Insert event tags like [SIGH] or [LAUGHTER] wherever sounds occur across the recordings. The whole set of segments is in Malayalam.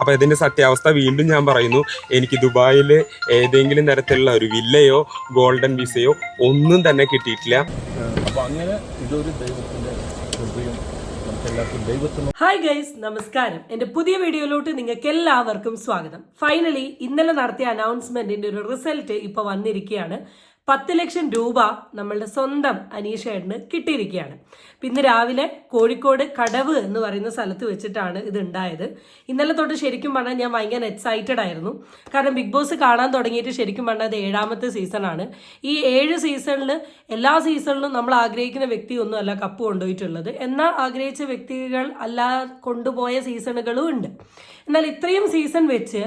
അപ്പൊ ഇതിന്റെ സത്യാവസ്ഥ വീണ്ടും ഞാൻ പറയുന്നു. എനിക്ക് ദുബായിൽ ഏതെങ്കിലും തരത്തിലുള്ള ഒരു വില്ലയോ ഗോൾഡൻ വിസയോ ഒന്നും തന്നെ കിട്ടിയിട്ടില്ല. അപ്പോൾ അങ്ങനെ ഇതൊരു ഹായ് ഗൈസ് നമസ്കാരം. എന്റെ പുതിയ വീഡിയോയിലോട്ട് നിങ്ങൾക്ക് എല്ലാവർക്കും സ്വാഗതം. ഫൈനലി ഇന്നലെ നടത്തിയ അനൗൺസ്മെന്റിന്റെ ഒരു റിസൾട്ട് ഇപ്പൊ വന്നിരിക്കുകയാണ്. പത്ത് ലക്ഷം രൂപ നമ്മളുടെ സ്വന്തം അനീഷേട്ടന് കിട്ടിയിരിക്കുകയാണ്. ഇന്ന് രാവിലെ കോഴിക്കോട് കടവ് എന്ന് പറയുന്ന സ്ഥലത്ത് വെച്ചിട്ടാണ് ഇത് ഉണ്ടായത് ഇന്നലെ തൊട്ട് ശരിക്കും പറഞ്ഞാൽ ഞാൻ ഭയങ്കര എക്സൈറ്റഡ് ആയിരുന്നു. കാരണം ബിഗ് ബോസ് കാണാൻ തുടങ്ങിയിട്ട് ശരിക്കും പറഞ്ഞാൽ അത് ഏഴാമത്തെ സീസണാണ് ഈ ഏഴ് സീസണിൽ എല്ലാ സീസണിലും നമ്മൾ ആഗ്രഹിക്കുന്ന വ്യക്തി ഒന്നുമല്ല കപ്പ് കൊണ്ടുപോയിട്ടുള്ളത്. എന്നാൽ ആഗ്രഹിച്ച വ്യക്തികൾ അല്ല കൊണ്ടുപോയ സീസണുകളും ഉണ്ട്. എന്നാൽ ഇത്രയും സീസൺ വെച്ച്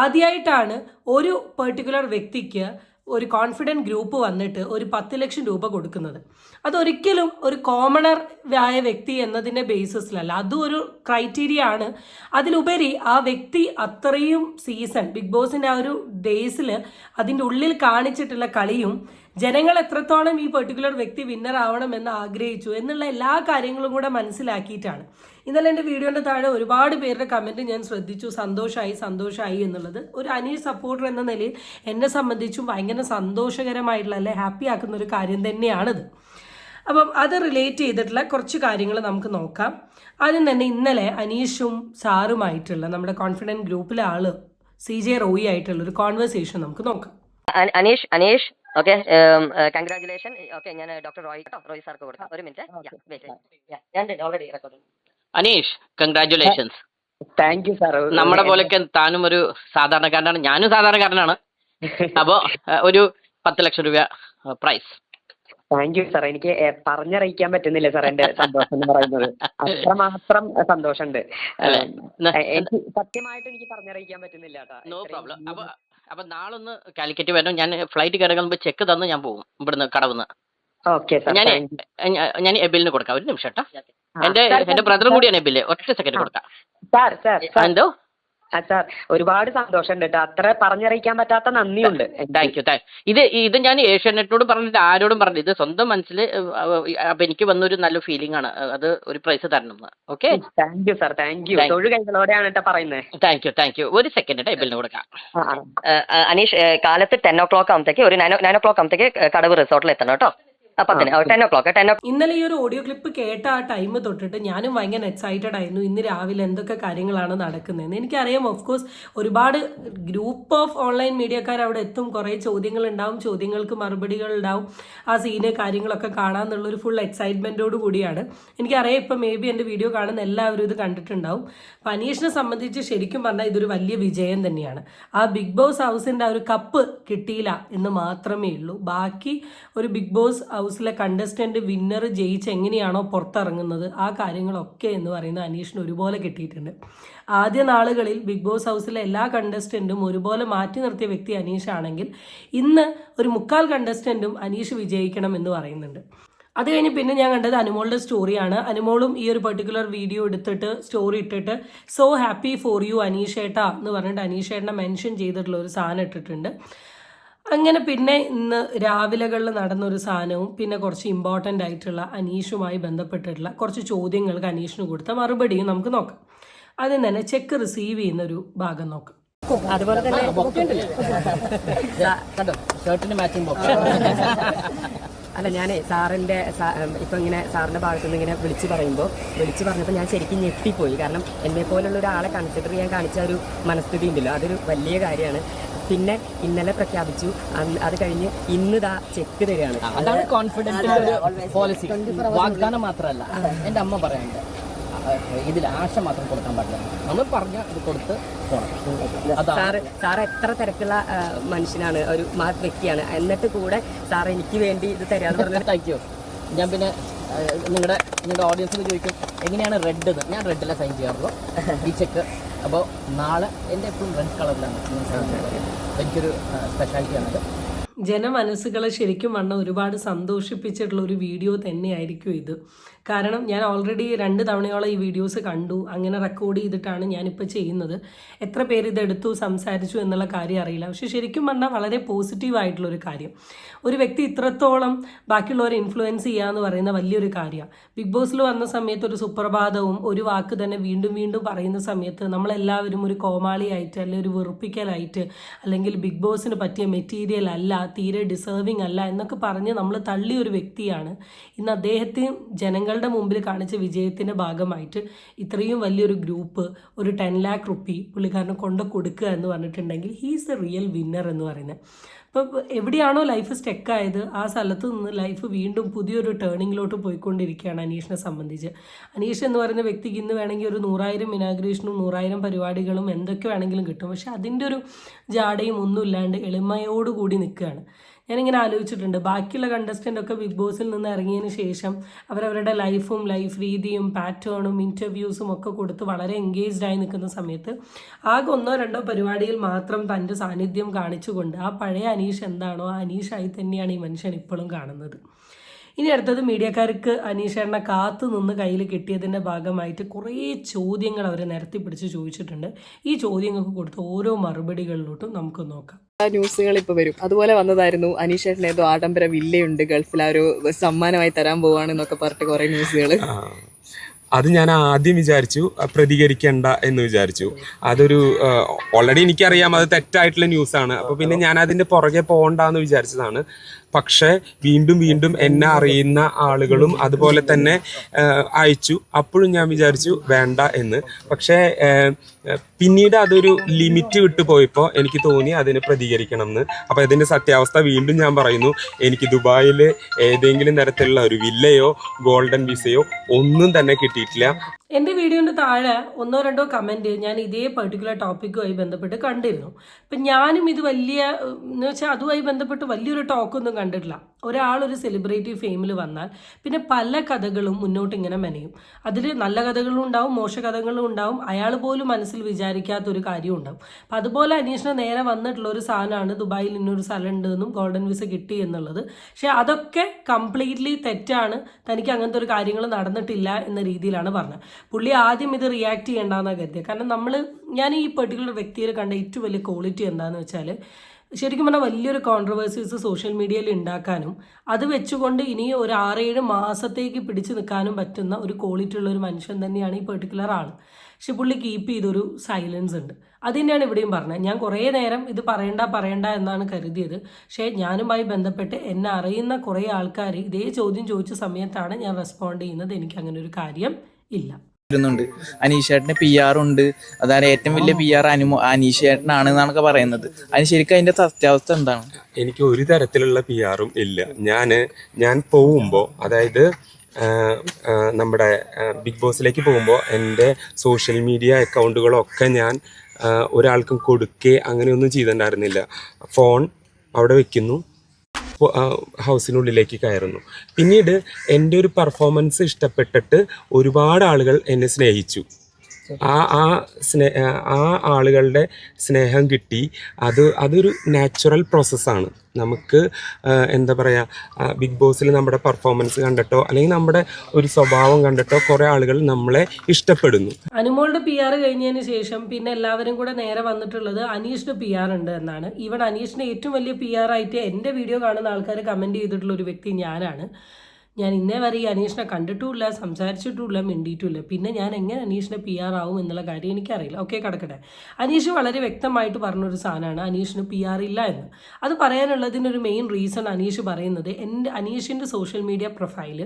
ആദ്യമായിട്ടാണ് ഒരു പെർട്ടിക്കുലർ വ്യക്തിക്ക് ഒരു കോൺഫിഡന്റ് ഗ്രൂപ്പ് വന്നിട്ട് ഒരു പത്ത് ലക്ഷം രൂപ കൊടുക്കുന്നത്. അതൊരിക്കലും ഒരു കോമണർ ആയ വ്യക്തി എന്നതിന്റെ ബേസിസിലല്ല അതും ഒരു ക്രൈറ്റീരിയ ആണ്. അതിലുപരി ആ വ്യക്തി അത്രയും സീസൺ ബിഗ് ബോസിന്റെ ആ ഒരു ഡേയ്സിൽ അതിന്റെ ഉള്ളിൽ കാണിച്ചിട്ടുള്ള കളിയും ജനങ്ങൾ എത്രത്തോളം ഈ പെർട്ടിക്കുലർ വ്യക്തി വിന്നർ ആവണമെന്ന് ആഗ്രഹിച്ചു എന്നുള്ള എല്ലാ കാര്യങ്ങളും കൂടെ മനസ്സിലാക്കിയിട്ടാണ്. ഇന്നലെ എന്റെ വീഡിയോന്റെ താഴെ ഒരുപാട് പേരുടെ കമന്റ് ഞാൻ ശ്രദ്ധിച്ചു. സന്തോഷമായി സന്തോഷമായി എന്നുള്ളത്. ഒരു അനീഷ് സപ്പോർട്ടർ എന്ന നിലയിൽ എന്നെ സംബന്ധിച്ചും ഭയങ്കര സന്തോഷകരമായിട്ടുള്ള അല്ലെ ഹാപ്പി ആക്കുന്ന ഒരു കാര്യം തന്നെയാണിത്. അപ്പം അത് റിലേറ്റ് ചെയ്തിട്ടുള്ള കുറച്ച് കാര്യങ്ങൾ നമുക്ക് നോക്കാം. ആദ്യം തന്നെ ഇന്നലെ അനീഷും സാറുമായിട്ടുള്ള നമ്മുടെ കോൺഫിഡന്റ് ഗ്രൂപ്പിലെ ആൾ സി ജെ റോയി ആയിട്ടുള്ള ഒരു കോൺവെർസേഷൻ നമുക്ക് നോക്കാം. Aneesh Aneesh okay congratulation okay ഞാൻ ഡോക്ടർ റോയ് റോയ് സാർക്ക് കൊടുക്കാം. ഒരു മിനിറ്റ് ഞാൻ already record Aneesh congratulations thank you sir നമ്മുടെ പോലൊക്കെ താനും ഒരു സാധാരണക്കാരനാണ്. ഞാനും സാധാരണക്കാരനാണ്. [LAUGHS] അപ്പോ ഒരു പത്ത് ലക്ഷം രൂപ പ്രൈസ് താങ്ക് യു സാർ എനിക്ക് പറഞ്ഞറിയിക്കാൻ പറ്റുന്നില്ല സാർ എന്റെ സന്തോഷം എന്ന് പറയുന്നത്. അത്രമാത്രം സന്തോഷമുണ്ട്. എനിക്ക് സത്യമായിട്ട് എനിക്ക് പറഞ്ഞറിയിക്കാൻ പറ്റുന്നില്ല. നോ പ്രോബ്ലം അപ്പൊ അപ്പൊ നാളൊന്ന് കാലിക്കറ്റ് വരണം. ഞാൻ ഫ്ലൈറ്റ് കിടക്കുമ്പോൾ ചെക്ക് തന്ന് ഞാൻ പോകും ഇവിടുന്ന് കടവുന്ന്. ഓക്കെ സാർ ഞാൻ ഞാൻ എബിലിന് കൊടുക്കാം. ഒരു നിമിഷം കേട്ടോ. എന്റെ എന്റെ ബ്രദർ കൂടിയാണ് ബില്ല് ഒറ്റ സെക്കൻഡ്. കൊടുക്കാം. സാർ സാർ എന്തോ? സാർ ഒരുപാട് സന്തോഷമുണ്ട് കേട്ടോ. അത്ര പറഞ്ഞറിയിക്കാൻ പറ്റാത്ത നന്ദിയുണ്ട്. താങ്ക് യു താങ്ക് ഇത് ഇത് ഞാൻ ഏഷ്യാനെറ്റിനോട് പറഞ്ഞിട്ട് ആരോടും പറഞ്ഞില്ല. ഇത് സ്വന്തം മനസ്സിൽ അപ്പൊ എനിക്ക് വന്നൊരു നല്ല ഫീലിംഗ് ആണ്. അത് ഒരു പ്രൈസ് തരണം എന്ന് okay thank you sir thank you തൊഴിൽ തൊഴു കൈകളോടെയാണ് കേട്ടോ പറയുന്നത് താങ്ക് യു താങ്ക് യു ഒരു സെക്കൻഡ് ടേബിളിന് കൊടുക്കാം. അനീഷ് കാലത്ത് ടെൻ ഒ ക്ലോക്ക് ആകുമ്പോഴത്തേക്ക് ഒരു നയൻ നയൻ ഓ ക്ലോക്ക് ആകുമ്പോഴത്തേക്ക് കടവ് റിസോർട്ടിൽ എത്തണം കേട്ടോ. പത്തിന്. ടെൻ ഓ ക്ലോക്ക് ടെൻ ഇന്നലെ ഈ ഒരു ഓഡിയോ ക്ലിപ്പ് കേട്ട ആ ടൈം തൊട്ടിട്ട് ഞാനും ഭയങ്കര എക്സൈറ്റഡ് ആയിരുന്നു. ഇന്ന് രാവിലെ എന്തൊക്കെ കാര്യങ്ങളാണ് നടക്കുന്നതെന്ന്. എനിക്കറിയാം ഓഫ് കോഴ്സ് ഒരുപാട് ഗ്രൂപ്പ് ഓഫ് ഓൺലൈൻ മീഡിയക്കാർ അവിടെ എത്തും. കുറേ ചോദ്യങ്ങൾ ഉണ്ടാവും ചോദ്യങ്ങൾക്ക് മറുപടികൾ ഉണ്ടാവും. ആ സീന് കാര്യങ്ങളൊക്കെ കാണാമെന്നുള്ള ഒരു ഫുൾ എക്സൈറ്റ്മെന്റോട് കൂടിയാണ്. എനിക്കറിയാം ഇപ്പം മേ ബി എന്റെ വീഡിയോ കാണുന്ന എല്ലാവരും ഇത് കണ്ടിട്ടുണ്ടാവും. അപ്പം അനീഷിനെ സംബന്ധിച്ച് ശരിക്കും പറഞ്ഞാൽ ഇതൊരു വലിയ വിജയം തന്നെയാണ്. ആ ബിഗ് ബോസ് ഹൗസിന്റെ ആ ഒരു കപ്പ് കിട്ടിയില്ല എന്ന് മാത്രമേ ഉള്ളൂ. ബാക്കി ഒരു ബിഗ് ബോസ് ഹൗസിലെ കണ്ടസ്റ്റന്റ് വിന്നർ ജയിച്ച് എങ്ങനെയാണോ പുറത്തിറങ്ങുന്നത് ആ കാര്യങ്ങളൊക്കെ എന്ന് പറയുന്ന അനീഷിന് ഒരുപോലെ കിട്ടിയിട്ടുണ്ട്. ആദ്യ നാളുകളിൽ ബിഗ് ബോസ് ഹൗസിലെ എല്ലാ കണ്ടസ്റ്റന്റും ഒരുപോലെ മാറ്റി നിർത്തിയ വ്യക്തി അനീഷ് ആണെങ്കിൽ ഇന്ന് ഒരു മുക്കാൽ കണ്ടസ്റ്റന്റും അനീഷ് വിജയിക്കണം എന്ന് പറയുന്നുണ്ട്. അത് കഴിഞ്ഞ് പിന്നെ ഞാൻ കണ്ടത് അനുമോളുടെ സ്റ്റോറിയാണ് അനുമോളും ഈ ഒരു പെർട്ടിക്കുലർ വീഡിയോ എടുത്തിട്ട് സ്റ്റോറി ഇട്ടിട്ട് സോ ഹാപ്പി ഫോർ യു അനീഷേട്ട എന്ന് പറഞ്ഞിട്ട് അനീഷേട്ടനെ മെൻഷൻ ചെയ്തിട്ടുള്ള ഒരു സാധനം ഇട്ടിട്ടുണ്ട്. അങ്ങനെ പിന്നെ ഇന്ന് രാവിലകളിൽ നടന്നൊരു സാധനവും പിന്നെ കുറച്ച് ഇമ്പോർട്ടന്റ് ആയിട്ടുള്ള അനീഷുമായി ബന്ധപ്പെട്ടിട്ടുള്ള കുറച്ച് ചോദ്യങ്ങൾക്ക് അനീഷിന് കൊടുത്ത മറുപടിയും നമുക്ക് നോക്കാം. ആദ്യം തന്നെ ചെക്ക് റിസീവ് ചെയ്യുന്ന ഒരു ഭാഗം നോക്കാം. അതുപോലെ തന്നെ ഷർട്ടിന് മാച്ചിങ് അല്ല ഞാൻ സാറിന്റെ ഇപ്പം ഇങ്ങനെ സാറിന്റെ ഭാഗത്തു നിന്ന് ഇങ്ങനെ വിളിച്ചു പറയുമ്പോൾ വിളിച്ചു പറഞ്ഞപ്പോൾ ഞാൻ ശരിക്കും ഞെട്ടിപ്പോയി. കാരണം എന്നെ പോലുള്ള ഒരാളെ കൺസിഡർ ചെയ്യാൻ കാണിച്ച ഒരു മനസ്ഥിതി ഉണ്ടല്ലോ. അതൊരു വലിയ കാര്യമാണ്. പിന്നെ ഇന്നലെ പ്രഖ്യാപിച്ചു. അത് കഴിഞ്ഞ് ഇന്ന് ദാ ചെക്ക് തരികയാണ്. അതാണ് കോൺഫിഡൻസിന്റെ ഒരു പോളിസി വാഗ്ദാനം മാത്രമല്ല. എന്റെ അമ്മ പറയാനുണ്ട് ഇതിൽ ആശ മാത്രം കൊടുക്കാൻ പാടില്ല. നമ്മൾ പറഞ്ഞ ഇത് കൊടുത്ത് സാറ് സാർ എത്ര തിരക്കുള്ള മനുഷ്യനാണ് ഒരു മഹത് വ്യക്തിയാണ്. എന്നിട്ട് കൂടെ സാർ എനിക്ക് വേണ്ടി ഇത് തരാന്ന് പറഞ്ഞിട്ട് താങ്ക് യു ഞാൻ പിന്നെ നിങ്ങളുടെ നിങ്ങളുടെ ഓഡിയൻസിന് ചോദിക്കും എങ്ങനെയാണ് റെഡ് ഞാൻ റെഡിലെ സൈൻ ചെയ്യാറുള്ളൂ. ഈ ചെക്ക് അപ്പോൾ നാളെ എന്റെ എപ്പോഴും റെഡ് കളറിലാണ്. എനിക്കൊരു സ്പെഷ്യാലിറ്റിയാണത് ജനമനസ്സുകളെ ശരിക്കും വണ്ണം ഒരുപാട് സന്തോഷിപ്പിച്ചിട്ടുള്ള ഒരു വീഡിയോ തന്നെയായിരിക്കും ഇത്. കാരണം ഞാൻ ഓൾറെഡി രണ്ട് തവണയോളം ഈ വീഡിയോസ് കണ്ടു. അങ്ങനെ റെക്കോർഡ് ചെയ്തിട്ടാണ് ഞാനിപ്പോൾ ചെയ്യുന്നത്. എത്ര പേര് ഇതെടുത്തു സംസാരിച്ചു എന്നുള്ള കാര്യം അറിയില്ല. പക്ഷെ ശരിക്കും പറഞ്ഞാൽ വളരെ പോസിറ്റീവ് ആയിട്ടുള്ള ഒരു കാര്യം. ഒരു വ്യക്തി ഇത്രത്തോളം ബാക്കിയുള്ളവരെ ഇൻഫ്ലുവൻസ് ചെയ്യുക എന്ന് പറയുന്ന വലിയൊരു കാര്യമാണ് ബിഗ് ബോസിൽ വന്ന സമയത്ത് ഒരു സുപ്രഭാതവും ഒരു വാക്ക് തന്നെ വീണ്ടും വീണ്ടും പറയുന്ന സമയത്ത് നമ്മളെല്ലാവരും ഒരു കോമാളിയായിട്ട് അല്ലെങ്കിൽ ഒരു വെറുപ്പിക്കലായിട്ട് അല്ലെങ്കിൽ ബിഗ് ബോസിന് പറ്റിയ മെറ്റീരിയൽ അല്ല തീരെ ഡിസേർവിങ് അല്ല എന്നൊക്കെ പറഞ്ഞ് നമ്മൾ തള്ളിയ ഒരു വ്യക്തിയാണ്. ഇന്ന് അദ്ദേഹത്തെ ജനങ്ങളുടെ മുമ്പിൽ കാണിച്ച വിജയത്തിന്റെ ഭാഗമായിട്ട് ഇത്രയും വലിയൊരു ഗ്രൂപ്പ് ഒരു ടെൻ ലാക്ക് റുപ്പി പുള്ളിക്കാരന് കൊണ്ട് കൊടുക്കുക എന്ന് പറഞ്ഞിട്ടുണ്ടെങ്കിൽ ഹീസ് എ റിയൽ വിന്നർ എന്ന് പറയുന്നത്. അപ്പോൾ എവിടെയാണോ ലൈഫ് സ്റ്റെക്കായത് ആ സ്ഥലത്ത് നിന്ന് ലൈഫ് വീണ്ടും പുതിയൊരു ടേണിങ്ങിലോട്ട് പോയിക്കൊണ്ടിരിക്കുകയാണ് അനീഷിനെ സംബന്ധിച്ച്. അനീഷ് എന്ന് പറയുന്ന വ്യക്തിക്ക് ഇന്ന് വേണമെങ്കിൽ ഒരു നൂറായിരം ഇനാഗ്രേഷനും നൂറായിരം പരിപാടികളും എന്തൊക്കെ വേണമെങ്കിലും കിട്ടും. പക്ഷെ അതിന്റെ ഒരു ജാടയും ഒന്നുമില്ലാണ്ട് എളിമയോടുകൂടി നിൽക്കുകയാണ്. ഞാനിങ്ങനെ ആലോചിച്ചിട്ടുണ്ട്. ബാക്കിയുള്ള കണ്ടസ്റ്റന്റ് ഒക്കെ ബിഗ് ബോസിൽ നിന്ന് ഇറങ്ങിയതിന് ശേഷം അവരവരുടെ ലൈഫും ലൈഫ് രീതിയും പാറ്റേണും ഇന്റർവ്യൂസും ഒക്കെ കൊടുത്ത് വളരെ എൻഗേജ്ഡ് ആയി നിൽക്കുന്ന സമയത്ത് ആകെ ഒന്നോ രണ്ടോ പരിപാടിയിൽ മാത്രം തന്റെ സാന്നിധ്യം കാണിച്ചുകൊണ്ട് ആ പഴയ അനീഷ് എന്താണോ ആ അനീഷായി തന്നെയാണ് ഈ മനുഷ്യൻ ഇപ്പോഴും കാണുന്നത്. ഇനി അടുത്തത് മീഡിയക്കാർക്ക് അനീഷേട്ടനെ കാത്തു നിന്ന് കയ്യിൽ കിട്ടിയതിന്റെ ഭാഗമായിട്ട് കുറേ ചോദ്യങ്ങൾ അവർ നിരത്തി പിടിച്ച് ചോദിച്ചിട്ടുണ്ട്. ഈ ചോദ്യങ്ങൾക്ക് കൊടുത്ത ഓരോ മറുപടികളിലോട്ടും നമുക്ക് നോക്കാം. ന്യൂസുകൾ ഇപ്പൊ വരും. അതുപോലെ വന്നതായിരുന്നു അനീഷേട്ടന് ഏതോ ആഡംബര വില്ലയുണ്ട് ഗൾഫിൽ ആ ഒരു സമ്മാനമായി തരാൻ പോവാണ് എന്നൊക്കെ പറഞ്ഞിട്ട് കുറെ ന്യൂസുകൾ. അത് ഞാൻ ആദ്യം വിചാരിച്ചു പ്രതികരിക്കേണ്ട പ്രതികരിക്കണ്ട എന്ന് വിചാരിച്ചു. അതൊരു ഓൾറെഡി എനിക്കറിയാം അത് തെറ്റായിട്ടുള്ള ന്യൂസാണ്. അപ്പൊ പിന്നെ ഞാൻ അതിന്റെ പുറകെ പോകണ്ടെന്ന് വിചാരിച്ചതാണ്. പക്ഷെ വീണ്ടും വീണ്ടും എന്നെ അറിയുന്ന ആളുകളും അതുപോലെ തന്നെ അയച്ചു. അപ്പോഴും ഞാൻ വിചാരിച്ചു വേണ്ട എന്ന്. പക്ഷേ പിന്നീട് അതൊരു ലിമിറ്റ് വിട്ടു പോയപ്പോൾ എനിക്ക് തോന്നി അതിനെ പ്രതികരിക്കണം എന്ന്. അപ്പോൾ ഇതിന്റെ സത്യാവസ്ഥ വീണ്ടും ഞാൻ പറയുന്നു. എനിക്ക് ദുബായിൽ ഏതെങ്കിലും തരത്തിലുള്ള ഒരു വില്ലയോ ഗോൾഡൻ വിസയോ ഒന്നും തന്നെ കിട്ടിയിട്ടില്ല. എന്റെ വീഡിയോന്റെ താഴെ ഒന്നോ രണ്ടോ കമന്റ് ഞാൻ ഇതേ പെർട്ടിക്കുലർ ടോപ്പിക്കുമായി ബന്ധപ്പെട്ട് കണ്ടിരുന്നു. അപ്പം ഞാനും ഇത് വലിയ എന്ന് വെച്ചാൽ അതുമായി ബന്ധപ്പെട്ട് വലിയൊരു ടോക്കൊന്നും കണ്ടിട്ടില്ല. ഒരാളൊരു സെലിബ്രിറ്റി ഫെയിമിൽ വന്നാൽ പിന്നെ പല കഥകളും മുന്നോട്ട് ഇങ്ങനെ മെനയും. അതിൽ നല്ല കഥകളും ഉണ്ടാവും മോശ കഥകളും ഉണ്ടാവും. അയാൾ പോലും മനസ്സിൽ വിചാരിക്കാത്ത ഒരു കാര്യം ഉണ്ടാവും. അപ്പം അതുപോലെ അനീഷിന് നേരെ വന്നിട്ടുള്ള ഒരു സാധനമാണ് ദുബായിൽ ഇന്നൊരു സ്ഥലം ഉണ്ടെന്നും ഗോൾഡൻ വിസ കിട്ടി എന്നുള്ളത്. പക്ഷേ അതൊക്കെ കംപ്ലീറ്റ്ലി തെറ്റാണ്. തനിക്ക് അങ്ങനത്തെ ഒരു കാര്യങ്ങൾ നടന്നിട്ടില്ല എന്ന രീതിയിലാണ് പറഞ്ഞത്. പുള്ളി ആദ്യം ഇത് റിയാക്ട് ചെയ്യേണ്ടെന്നാണ് കരുതിയത് കാരണം നമ്മൾ ഞാൻ ഈ പെർട്ടിക്കുലർ വ്യക്തിയിൽ കണ്ട ഏറ്റവും വലിയ ക്വാളിറ്റി എന്താണെന്ന് വെച്ചാൽ ശരിക്കും പറഞ്ഞാൽ വലിയൊരു കോൺട്രവേഴ്സീസ് സോഷ്യൽ മീഡിയയിൽ ഉണ്ടാക്കാനും അത് വെച്ചുകൊണ്ട് ഇനി ഒരു ആറേഴ് മാസത്തേക്ക് പിടിച്ചു നിൽക്കാനും പറ്റുന്ന ഒരു ക്വാളിറ്റി ഉള്ള ഒരു മനുഷ്യൻ തന്നെയാണ് ഈ പെർട്ടിക്കുലർ ആൾ പക്ഷെ പുള്ളി കീപ്പ് ചെയ്തൊരു സൈലൻസ് ഉണ്ട്. അത് തന്നെയാണ് ഇവിടെയും പറഞ്ഞത്. ഞാൻ കുറേ നേരം ഇത് പറയണ്ട പറയണ്ട എന്നാണ് കരുതിയത്. പക്ഷേ ഞാനുമായി ബന്ധപ്പെട്ട് എന്നെ അറിയുന്ന കുറേ ആൾക്കാർ ഇതേ ചോദ്യം ചോദിച്ച സമയത്താണ് ഞാൻ റെസ്പോണ്ട് ചെയ്യുന്നത്. എനിക്ക് അങ്ങനെ ഒരു കാര്യം ഇല്ല. വരുന്നുണ്ട്. അനീഷേട്ടന് പി ആർ ഉണ്ട്. അതായത് ഏറ്റവും വലിയ പി ആർ അനുമോ അനീഷേട്ടനാണ് എന്നാണൊക്കെ പറയുന്നത്. അതിന് ശരിക്കും അതിന്റെ സത്യാവസ്ഥ എന്താണ്? എനിക്ക് ഒരു തരത്തിലുള്ള പി ആറും ഇല്ല. ഞാൻ ഞാൻ പോകുമ്പോൾ അതായത് നമ്മുടെ ബിഗ് ബോസിലേക്ക് പോകുമ്പോൾ എന്റെ സോഷ്യൽ മീഡിയ അക്കൗണ്ടുകളൊക്കെ ഞാൻ ഒരാൾക്കും കൊടുക്കേ അങ്ങനെയൊന്നും ചെയ്തിട്ടുണ്ടായിരുന്നില്ല. ഫോൺ അവിടെ വെക്കുന്നു. ഹൗസിനുള്ളിലേക്ക് കയറുന്നു. പിന്നീട് എന്റെ ഒരു പെർഫോമൻസ് ഇഷ്ടപ്പെട്ടിട്ട് ഒരുപാട് ആളുകൾ എന്നെ സ്നേഹിച്ചു. ആ ആ സ്നേ ആ ആളുകളുടെ സ്നേഹം കിട്ടി. അത് അതൊരു നാച്ചുറൽ പ്രോസസ്സാണ് നമുക്ക് എന്താ പറയുക ബിഗ് ബോസിൽ നമ്മുടെ പെർഫോമൻസ് കണ്ടിട്ടോ അല്ലെങ്കിൽ നമ്മുടെ ഒരു സ്വഭാവം കണ്ടിട്ടോ കുറേ ആളുകൾ നമ്മളെ ഇഷ്ടപ്പെടുന്നു. അനുമോളുടെ പി ആർ കഴിഞ്ഞതിന് ശേഷം പിന്നെ എല്ലാവരും കൂടെ നേരെ വന്നിട്ടുള്ളത് അനീഷിന് പി ആർ ഉണ്ട് എന്നാണ്. ഈവൻ അനീഷിന് ഏറ്റവും വലിയ പി ആർ ആയിട്ട് എന്റെ വീഡിയോ കാണുന്ന ആൾക്കാർ കമന്റ് ചെയ്തിട്ടുള്ള ഒരു വ്യക്തി ഞാനാണ്. ഞാൻ ഇന്നേ വരെ ഈ അനീഷിനെ കണ്ടിട്ടുമില്ല സംസാരിച്ചിട്ടുമില്ല മിണ്ടിയിട്ടുമില്ല. പിന്നെ ഞാൻ എങ്ങനെ അനീഷിനെ പി ആർ ആവും എന്നുള്ള കാര്യം എനിക്കറിയില്ല. ഓക്കെ കിടക്കട്ടെ. അനീഷ് വളരെ വ്യക്തമായിട്ട് പറഞ്ഞൊരു സാധനമാണ് അനീഷിന് പി ആർ ഇല്ല എന്ന്. അത് പറയാനുള്ളതിനൊരു മെയിൻ റീസൺ അനീഷ് പറയുന്നത് എന്റെ അനീഷിന്റെ സോഷ്യൽ മീഡിയ പ്രൊഫൈലിൽ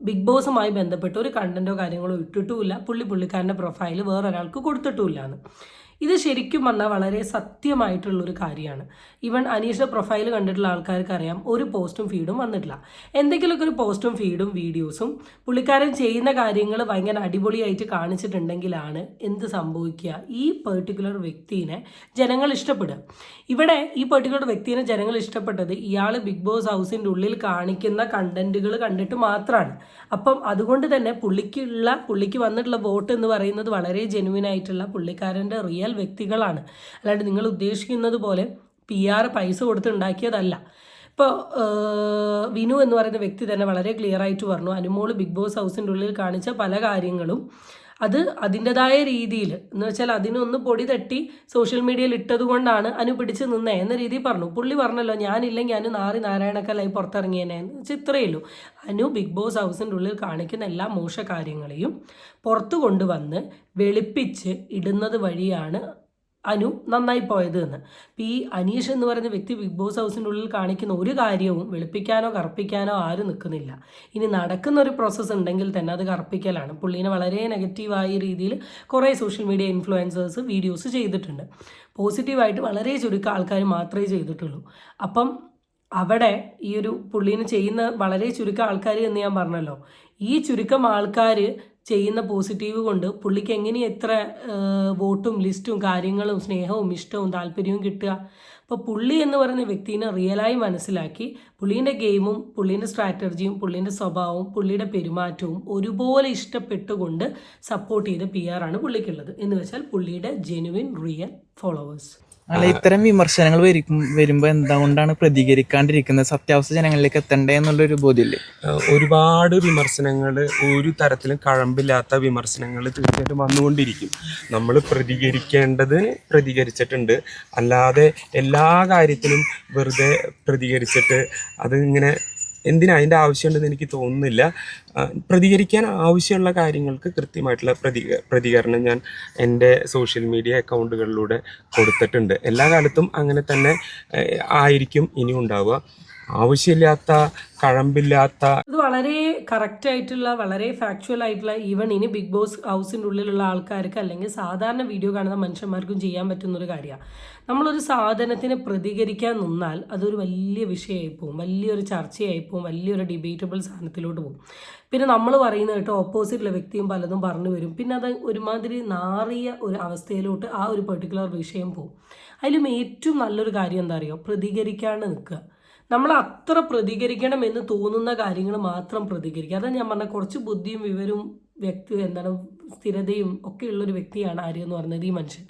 ബിഗ് ബോസുമായി ബന്ധപ്പെട്ട് ഒരു കണ്ടന്റോ കാര്യങ്ങളോ ഇട്ടിട്ടുമില്ല. പുള്ളി പുള്ളിക്കാരന്റെ പ്രൊഫൈൽ വേറൊരാൾക്ക് കൊടുത്തിട്ടുമില്ല എന്ന്. ഇത് ശരിക്കും പറഞ്ഞാൽ വളരെ സത്യമായിട്ടുള്ളൊരു കാര്യമാണ്. ഈവൻ അനീഷ പ്രൊഫൈൽ കണ്ടിട്ടുള്ള ആൾക്കാർക്ക് അറിയാം ഒരു പോസ്റ്റും ഫീഡും വന്നിട്ടില്ല. എന്തെങ്കിലുമൊക്കെ ഒരു പോസ്റ്റും ഫീഡും വീഡിയോസും പുള്ളിക്കാരൻ ചെയ്യുന്ന കാര്യങ്ങൾ ഭയങ്കര അടിപൊളിയായിട്ട് കാണിച്ചിട്ടുണ്ടെങ്കിലാണ് എന്ത് സംഭവിക്കുക ഈ പെർട്ടിക്കുലർ വ്യക്തിനെ ജനങ്ങൾ ഇഷ്ടപ്പെടുക. ഇവിടെ ഈ പെർട്ടിക്കുലർ വ്യക്തിനെ ജനങ്ങൾ ഇഷ്ടപ്പെട്ടത് ഇയാൾ ബിഗ് ബോസ് ഹൗസിന്റെ ഉള്ളിൽ കാണിക്കുന്ന കണ്ടന്റുകൾ കണ്ടിട്ട് മാത്രമാണ് അപ്പം അതുകൊണ്ട് തന്നെ പുള്ളിക്കുള്ള പുള്ളിക്ക് വന്നിട്ടുള്ള വോട്ട് എന്ന് പറയുന്നത് വളരെ ജെനുവിൻ ആയിട്ടുള്ള പുള്ളിക്കാരന്റെ റിയൽ വ്യക്തികളാണ്. അല്ലാണ്ട് നിങ്ങൾ ഉദ്ദേശിക്കുന്നത് പോലെ പി ആർ പൈസ കൊടുത്ത് ഉണ്ടാക്കിയതല്ല. ഇപ്പോൾ വിനു എന്ന് പറയുന്ന വ്യക്തി തന്നെ വളരെ ക്ലിയർ ആയിട്ട് പറഞ്ഞു. അനുമോൾ ബിഗ് ബോസ് ഹൗസിന്റെ ഉള്ളിൽ കാണിച്ച പല കാര്യങ്ങളും അത് അതിന്റെതായ രീതിയിൽ. എന്ന് വെച്ചാൽ അതിനൊന്ന് പൊടി തട്ടി സോഷ്യൽ മീഡിയയിൽ ഇട്ടത് കൊണ്ടാണ് അനു പിടിച്ച് നിന്നേ എന്ന രീതിയിൽ പറഞ്ഞു. പുള്ളി പറഞ്ഞല്ലോ ഞാനില്ലെങ്കിൽ അനു നാറി നാരായണക്കല്ലായി പുറത്തിറങ്ങിയേനെ. എന്ന് വെച്ചാൽ ഇത്രയേ ഉള്ളൂ. അനു ബിഗ് ബോസ് ഹൗസിന്റെ ഉള്ളിൽ കാണിക്കുന്ന എല്ലാ മോശ കാര്യങ്ങളെയും പുറത്തു കൊണ്ടുവന്ന് വെളുപ്പിച്ച് ഇടുന്നത് വഴിയാണ് അനു നന്നായി പോയത് എന്ന് ഇപ്പം ഈ അനീഷ് എന്ന് പറയുന്ന വ്യക്തി ബിഗ് ബോസ് ഹൗസിന്റെ ഉള്ളിൽ കാണിക്കുന്ന ഒരു കാര്യവും വെളുപ്പിക്കാനോ കറുപ്പിക്കാനോ ആരും നിൽക്കുന്നില്ല. ഇനി നടക്കുന്ന ഒരു പ്രോസസ്സ് ഉണ്ടെങ്കിൽ തന്നെ അത് കറുപ്പിക്കലാണ്. പുള്ളീനെ വളരെ നെഗറ്റീവായ രീതിയിൽ കുറേ സോഷ്യൽ മീഡിയ ഇൻഫ്ലുവൻസേഴ്സ് വീഡിയോസ് ചെയ്തിട്ടുണ്ട്. പോസിറ്റീവായിട്ട് വളരെ ചുരുക്കം ആൾക്കാർ മാത്രമേ ചെയ്തിട്ടുള്ളൂ. അപ്പം അവിടെ ഈ ഒരു പുള്ളീനെ ചെയ്യുന്ന വളരെ ചുരുക്കം ആൾക്കാർ എന്ന് ഞാൻ പറഞ്ഞല്ലോ. ഈ ചുരുക്കം ആൾക്കാർ ചെയ്യുന്ന പോസിറ്റീവ് കൊണ്ട് പുള്ളിക്ക് എങ്ങനെ എത്ര വോട്ടും ലിസ്റ്റും കാര്യങ്ങളും സ്നേഹവും ഇഷ്ടവും താല്പര്യവും കിട്ടുക. അപ്പോൾ പുള്ളി എന്ന് പറയുന്ന വ്യക്തിനെ റിയലായി മനസ്സിലാക്കി പുള്ളീന്റെ ഗെയിമും പുള്ളീന്റെ സ്ട്രാറ്റജിയും പുള്ളീന്റെ സ്വഭാവവും പുള്ളിയുടെ പെരുമാറ്റവും ഒരുപോലെ ഇഷ്ടപ്പെട്ടുകൊണ്ട് സപ്പോർട്ട് ചെയ്ത പി ആണ് പുള്ളിക്കുള്ളത്. എന്ന് വെച്ചാൽ പുള്ളിയുടെ ജെനുവിൻ റിയൽ ഫോളോവേഴ്സ് അല്ല ഇത്തരം വിമർശനങ്ങൾ വരിക്കും വരുമ്പോ എന്തുകൊണ്ടാണ് പ്രതികരിക്കാണ്ടിരിക്കുന്നത്? സത്യാവസ്ഥ ജനങ്ങളിലേക്ക് എത്തണ്ടേ എന്നുള്ളൊരു ബോധ്യമില്ലേ ഒരുപാട് വിമർശനങ്ങൾ ഒരു തരത്തിലും കഴമ്പില്ലാത്ത വിമർശനങ്ങൾ തീർച്ചയായിട്ടും വന്നുകൊണ്ടിരിക്കും. നമ്മൾ പ്രതികരിക്കേണ്ടത് പ്രതികരിച്ചിട്ടുണ്ട്. അല്ലാതെ എല്ലാ കാര്യത്തിലും വെറുതെ പ്രതികരിച്ചിട്ട് അത് ഇങ്ങനെ എന്തിനാ അതിന്റെ ആവശ്യമുണ്ടെന്ന് എനിക്ക് തോന്നുന്നില്ല. പ്രതികരിക്കാൻ ആവശ്യമുള്ള കാര്യങ്ങൾക്ക് കൃത്യമായിട്ടുള്ള പ്രതി പ്രതികരണം ഞാൻ എന്റെ സോഷ്യൽ മീഡിയ അക്കൗണ്ടുകളിലൂടെ കൊടുത്തിട്ടുണ്ട്. എല്ലാ കാലത്തും അങ്ങനെ തന്നെ ആയിരിക്കും ഇനി ഉണ്ടാവുക ആവശ്യമില്ലാത്ത കഴമ്പില്ലാത്ത. ഇത് വളരെ കറക്റ്റ് ആയിട്ടുള്ള വളരെ ഫാക്ച്വൽ ആയിട്ടുള്ള ഈവൻ ഇനി ബിഗ് ബോസ് ഹൗസിന്റെ ഉള്ളിലുള്ള ആൾക്കാർക്ക് അല്ലെങ്കിൽ സാധാരണ വീഡിയോ കാണുന്ന മനുഷ്യന്മാർക്കും ചെയ്യാൻ പറ്റുന്ന ഒരു കാര്യമാണ് നമ്മളൊരു സാധനത്തിന് പ്രതികരിക്കാൻ നിന്നാൽ അതൊരു വലിയ വിഷയമായി പോകും വലിയൊരു ചർച്ചയായി പോകും വലിയൊരു ഡിബേറ്റബിൾ സാധനത്തിലോട്ട് പോകും പിന്നെ നമ്മൾ പറയുന്നത് കേട്ടോ ഓപ്പോസിറ്റിലെ വ്യക്തിയും പലതും പറഞ്ഞു വരും. പിന്നെ അത് ഒരുമാതിരി നാറിയ ഒരു അവസ്ഥയിലോട്ട് ആ ഒരു പെർട്ടിക്കുലർ വിഷയം പോകും അതിലും ഏറ്റവും നല്ലൊരു കാര്യം എന്താ അറിയോ? പ്രതികരിക്കാണ്ട് നിൽക്കുക. നമ്മൾ അത്ര പ്രതികരിക്കണം എന്ന് തോന്നുന്ന കാര്യങ്ങൾ മാത്രം പ്രതികരിക്കുക. അതാണ് ഞാൻ പറഞ്ഞ കുറച്ച് ബുദ്ധിയും വിവരവും വ്യക്തി എന്താണ് സ്ഥിരതയും ഒക്കെ ഉള്ളൊരു വ്യക്തിയാണ് ആര്യ എന്ന് പറയുന്നത് ഈ മനുഷ്യൻ.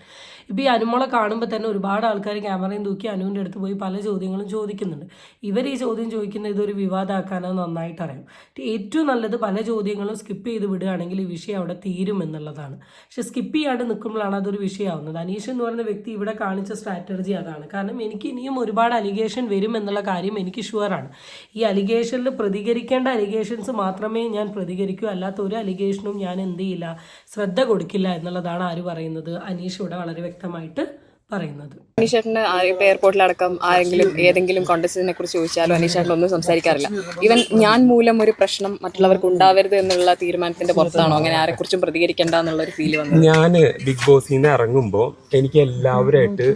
ഇപ്പോൾ ഈ അനുമോളെ കാണുമ്പോൾ തന്നെ ഒരുപാട് ആൾക്കാർ ക്യാമറയും തൂക്കി അനുവിന്റെ അടുത്ത് പോയി പല ചോദ്യങ്ങളും ചോദിക്കുന്നുണ്ട്. ഇവർ ഈ ചോദ്യം ചോദിക്കുന്ന ഇതൊരു വിവാദമാക്കാനോ നന്നായിട്ട് അറിയാം. ഏറ്റവും നല്ലത് പല ചോദ്യങ്ങളും സ്കിപ്പ് ചെയ്ത് വിടുകയാണെങ്കിൽ ഈ വിഷയം അവിടെ തീരും എന്നുള്ളതാണ്. പക്ഷെ സ്കിപ്പ് ചെയ്യാണ്ട് നിൽക്കുമ്പോഴാണ് അതൊരു വിഷയമാവുന്നത്. അനീഷ് എന്ന് പറയുന്ന വ്യക്തി ഇവിടെ കാണിച്ച സ്ട്രാറ്റജി അതാണ്. കാരണം എനിക്ക് ഇനിയും ഒരുപാട് അലിഗേഷൻ വരും എന്നുള്ള കാര്യം എനിക്ക് ഷുവറാണ് ഈ അലിഗേഷനിൽ പ്രതികരിക്കേണ്ട അലിഗേഷൻസ് മാത്രമേ ഞാൻ പ്രതികരിക്കൂ. അല്ലാത്ത ഒരു അലിഗേഷനും ഞാൻ എന്ത് ചെയ്യില്ല. ശ്രദ്ധ കൊടുക്കില്ല എന്നുള്ളതാണ് ആര് പറയുന്നത്. അനീഷ് ഇവിടെ വളരെ വ്യക്തമായിട്ട് പറയുന്നത്. അനീഷേട്ടന് ഇപ്പൊ എയർപോർട്ടിലടക്കം ആരെങ്കിലും ഏതെങ്കിലും കോണ്ടസ്റ്റിനെ കുറിച്ച് ചോദിച്ചാലും അനീഷേട്ടൻ ഒന്നും സംസാരിക്കാറില്ല. ഈവൻ ഞാൻ മൂലം ഒരു പ്രശ്നം മറ്റുള്ളവർക്ക് ഉണ്ടാവരുത് എന്നുള്ള തീരുമാനത്തിന്റെ പുറത്താണോ? അങ്ങനെ ആരെക്കുറിച്ചും പ്രതികരിക്കേണ്ട എന്നുള്ള ഒരു ഫീൽ വന്നു. ഞാൻ ബിഗ് ബോസിൽ നിന്ന് ഇറങ്ങുമ്പോൾ എനിക്ക് എല്ലാവരായിട്ട്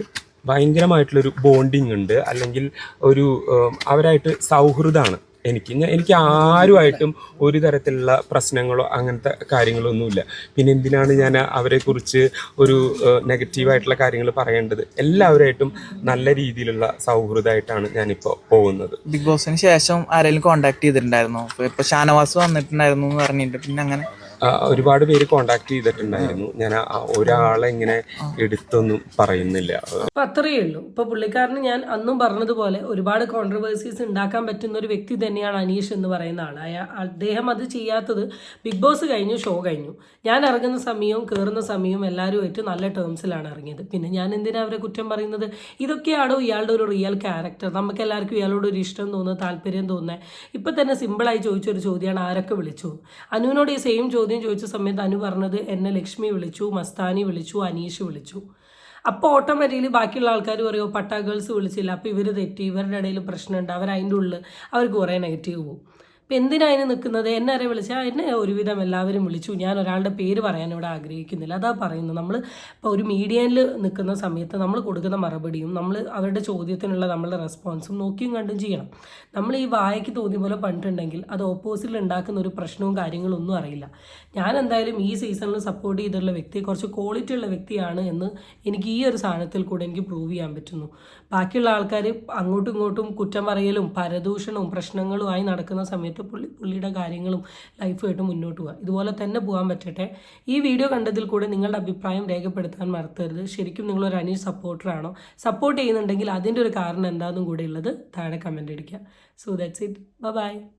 ഭയങ്കരമായിട്ടുള്ളൊരു ബോണ്ടിങ് ഉണ്ട്. അല്ലെങ്കിൽ ഒരു അവരായിട്ട് സൗഹൃദമാണ്. എനിക്ക് എനിക്ക് ആരുമായിട്ടും ഒരു തരത്തിലുള്ള പ്രശ്നങ്ങളോ അങ്ങനത്തെ കാര്യങ്ങളൊന്നുമില്ല. പിന്നെ എന്തിനാണ് ഞാൻ അവരെക്കുറിച്ച് ഒരു നെഗറ്റീവായിട്ടുള്ള കാര്യങ്ങൾ പറയേണ്ടത്? എല്ലാവരുമായിട്ടും നല്ല രീതിയിലുള്ള സൗഹൃദമായിട്ടാണ് ഞാനിപ്പോൾ പോകുന്നത്. ബിഗ് ബോസിന് ശേഷം ആരെങ്കിലും കോണ്ടാക്ട് ചെയ്തിട്ടുണ്ടായിരുന്നോ? ഇപ്പൊ- ഷാനവാസ് വന്നിട്ടുണ്ടായിരുന്നു എന്ന് പറഞ്ഞിട്ട് പിന്നെ അങ്ങനെ ഒരുപാട് പേര് കോണ്ടാക്ട് ചെയ്തിട്ടുണ്ടായിരുന്നു. ഞാൻ ഒരാളെ ഇങ്ങനെ എടുത്തൊന്നും പറയുന്നില്ല. അപ്പൊ അത്രയേ ഉള്ളൂ. ഇപ്പൊ പുള്ളിക്കാരന് ഞാൻ അന്നും പറഞ്ഞതുപോലെ ഒരുപാട് കോൺട്രവേഴ്സീസ് ഉണ്ടാക്കാൻ പറ്റുന്ന ഒരു വ്യക്തി തന്നെയാണ് അനീഷ് എന്ന് പറയുന്ന ആൾ അദ്ദേഹം അത് ചെയ്യാത്തത് ബിഗ് ബോസ് കഴിഞ്ഞു ഷോ കഴിഞ്ഞു. ഞാൻ ഇറങ്ങുന്ന സമയവും കയറുന്ന സമയവും എല്ലാവരുമായിട്ട് നല്ല ടേംസിലാണ് ഇറങ്ങിയത്. പിന്നെ ഞാൻ എന്തിനാ അവരെ കുറ്റം പറയുന്നത്? ഇതൊക്കെയാണോ ഇയാളുടെ ഒരു റിയൽ ക്യാരക്ടർ നമുക്ക് എല്ലാവർക്കും ഇയാളോട് ഒരു ഇഷ്ടം തോന്നുന്നത് താല്പര്യം തോന്നുന്നത്? ഇപ്പം തന്നെ സിമ്പിളായി ചോദിച്ചൊരു ചോദ്യമാണ് ആരൊക്കെ വിളിച്ചു? അനുവിനോട് ഈ സെയിം ചോദ്യം ചോദിച്ച സമയത്ത് അനു പറഞ്ഞത് എന്നെ ലക്ഷ്മി വിളിച്ചു മസ്താനി വിളിച്ചു അനീഷ് വിളിച്ചു. അപ്പോൾ ഓട്ടോമാറ്റിക്കലി ബാക്കിയുള്ള ആൾക്കാർ പറയുമോ പട്ടാ ഗേൾസ് വിളിച്ചില്ല. അപ്പോൾ ഇവർ തെറ്റി ഇവരുടെ ഇടയിൽ പ്രശ്നമുണ്ട് അവർ അതിന്റെ ഉള്ളിൽ അവർക്ക് കുറേ നെഗറ്റീവ് പോകും. ഇപ്പം എന്തിനാ അതിന് നിൽക്കുന്നത് എന്നെ ആരെ വിളിച്ചാൽ എന്നെ ഒരുവിധം എല്ലാവരും വിളിച്ചു. ഞാൻ ഒരാളുടെ പേര് പറയാൻ ഇവിടെ ആഗ്രഹിക്കുന്നില്ല. അതാ പറയുന്നു. നമ്മൾ ഇപ്പോൾ ഒരു മീഡിയയിൽ നിൽക്കുന്ന സമയത്ത് നമ്മൾ കൊടുക്കുന്ന മറുപടിയും നമ്മൾ അവരുടെ ചോദ്യത്തിനുള്ള നമ്മളുടെ റെസ്പോൺസും നോക്കിയും കണ്ടും ചെയ്യണം. നമ്മൾ ഈ വായയ്ക്ക് തോന്നിയ പോലെ പണ്ടിട്ടുണ്ടെങ്കിൽ അത് ഓപ്പോസിറ്റിൽ ഉണ്ടാക്കുന്ന ഒരു പ്രശ്നവും കാര്യങ്ങളും ഒന്നും അറിയില്ല. ഞാൻ എന്തായാലും ഈ സീസണിൽ സപ്പോർട്ട് ചെയ്തിട്ടുള്ള വ്യക്തി കുറച്ച് ക്വാളിറ്റി ഉള്ള വ്യക്തിയാണ് എന്ന് എനിക്ക് ഈ ഒരു സാധനത്തിൽ കൂടെ എനിക്ക് പ്രൂവ് ചെയ്യാൻ പറ്റുന്നു. ബാക്കിയുള്ള ആൾക്കാർ അങ്ങോട്ടും ഇങ്ങോട്ടും കുറ്റം പറയലും പരദൂഷണവും പ്രശ്നങ്ങളുമായി നടക്കുന്ന സമയത്ത് സമയത്ത് പുള്ളി പുള്ളിയുടെ കാര്യങ്ങളും ലൈഫുമായിട്ട് മുന്നോട്ട് പോവുക ഇതുപോലെ തന്നെ പോകാൻ പറ്റട്ടെ. ഈ വീഡിയോ കണ്ടതിൽ കൂടെ നിങ്ങളുടെ അഭിപ്രായം രേഖപ്പെടുത്താൻ മറക്കരുത്. ശരിക്കും നിങ്ങളൊരു അനീഷ് സപ്പോർട്ടറാണോ സപ്പോർട്ട് ചെയ്യുന്നുണ്ടെങ്കിൽ അതിന്റെ ഒരു കാരണം എന്താണെന്നും കൂടെ ഉള്ളത് താഴെ കമന്റ് അടിക്കുക സോ ദാറ്റ്സ് ഇറ്റ് ബൈ